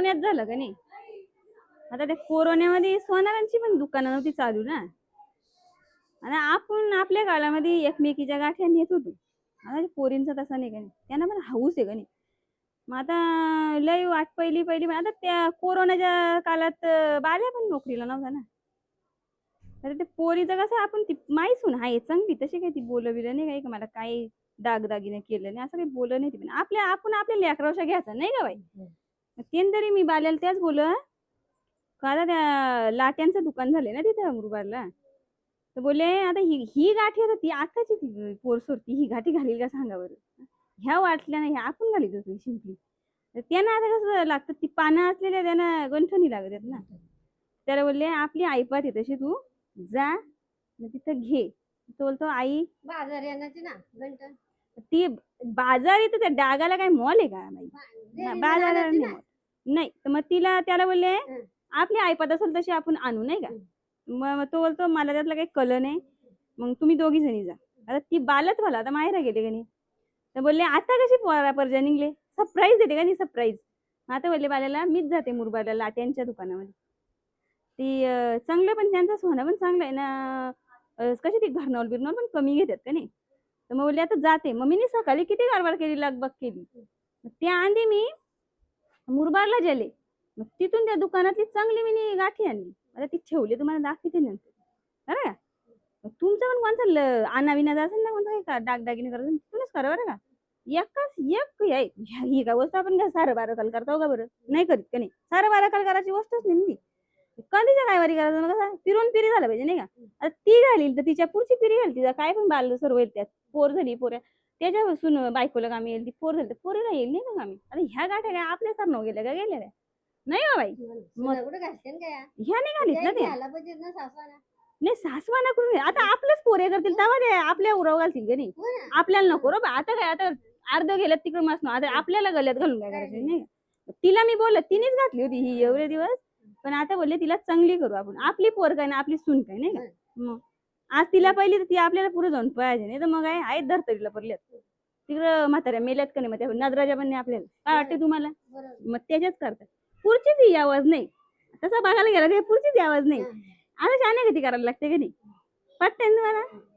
पुण्यात झालं का नाही? आता त्या कोरोनामध्ये सोनारांची पण दुकानं नव्हती चालू ना. आणि आपण आपल्या काळामध्ये एकमेकीच्या गाठ्या नेत होतो. आता पोरींचा तसा नाही का नाही? त्यांना पण हाऊस आहे का नाही? मग आता लय वाट पहिली पहिली पण आता त्या कोरोनाच्या काळात बाल्या पण नोकरीला नव्हता ना. तर ते पोरीचं कसं आपण ती माहीसून हाय चांगली तशी काही ती बोलविलं नाही काही का मला काही दागदागिने केलं नाही असं काही बोललं नाही ती पण. आपल्या आपण आपल्या लेकरावशा घ्यायचं नाही का बाई? तेन तरी मी बाल्याला त्याच बोल का आता त्या लाट्यांचं दुकान झाले ना तिथं मुरबाडला तर बोलले आता ही ही गाठी आता ती आताची ती पोर सोडती ही गाठी घालील का सांगा बरं? ह्या वाटल्या नाही ह्या आपण घालीत होतो शिंपली. तर त्यांना आता कसं लागतं ती पानं असलेल्या त्यांना गंठणी लागत आहेत ना. त्याला बोलले आपली आईपात आहे तशी तू जा न तिथं घे. तो बोलतो आई. बाजार येण्याची ना ती बाजार इथं त्या डागाला काय मॉल आहे का बाई? बाजाराला नाही. तर मग तिला त्याला बोलले. आपली आईपात असेल तशी आपण आणू नाही का? मग तो बोलतो मला त्यातलं काही कल नाही. मग तुम्ही दोघी जणी जा. आता ती बालत मला आता माहेरा गेले का नाही? तर बोलले आता कशी पोरा परजा निघले? सरप्राईज देते का नाही? सरप्राईज आता बोलले बाल्याला मीच जाते मुरबाडला लाट्यांच्या दुकानामध्ये. ती चांगलं पण त्यांचं सोनं पण चांगलं आहे ना. कशी ती घरनॉल बिरनॉल पण कमी घेतात का नाही? तर मग बोलले आता जाते. मग मी सकाळी किती कारभार केली लगबग केली? त्या आधी मी मुरबाडला गेले. मग तिथून त्या दुकानातली चांगली मी गाठी आणली. आता ती ठेवली तुम्हाला दाखवते नंतर. बरं का? मग तुमचं पण कोणतं ल- आणाविना असेल ना कोणतं का डागडागिने करत तिथूनच करा बरं का. एकच एक ही का वस्तू आपण सारं बारा काल करतो हो का बरं? नाही करीत का नाही? सारं बारा काल करायची गोष्टच नाही ती. कधीच्या काय वारी करायचं मग कसं? फिरून पिरी झालं पाहिजे नाही का? आता ती घालील तर तिच्या पुढची पिरी घाल तिचा काय पण बाल सर्व त्यात. पोर झाली पोऱ्या. त्याच्यापासून बायकोला कामी येईल ती पोर झाली तर पोरीला येईल नाही का कामी? आता ह्या गाठ्या काय आपल्या सर न गेल्या का गेल्या काय नाही हो बाई. सुना कुठं घालते ना काय ह्या नाही घालीत ना ते घ्यायला पाहिजे ना सासवाला. नाही सासवाना करून आता आपलेच पोरे करतील तेव्हा ते आपल्या उराव घालतील का नाही. हो ना. आपल्याला नको रो बा आता काय आता अर्ध गेल्यात तिकडे मस्त आता आपल्याला गल्यात घालून काय करायचं नाही का? तिला मी बोलत तिनेच घातली होती ही एवढे दिवस. पण आता बोलले तिला चांगली करू आपण. आपली पोर काय ना आपली सून काय नाही का? मग आज तिला पहिली तर ती आपल्याला पुढे जाऊन पाहिजे नाही तर मग काय आहेत धरतरीला पडल्यात. तिकडं म्हाताऱ्या मेल्यात का नाही मग नजराच्या पण आपल्याला. काय वाटते तुम्हाला? मग त्याच्याच करतात. पुढचीच ही आवाज नाही. तसा बघायला गेला ते पुढचीच ही आवाज नाही. आता छान किती करायला लागते का नाही? पटते तुम्हाला?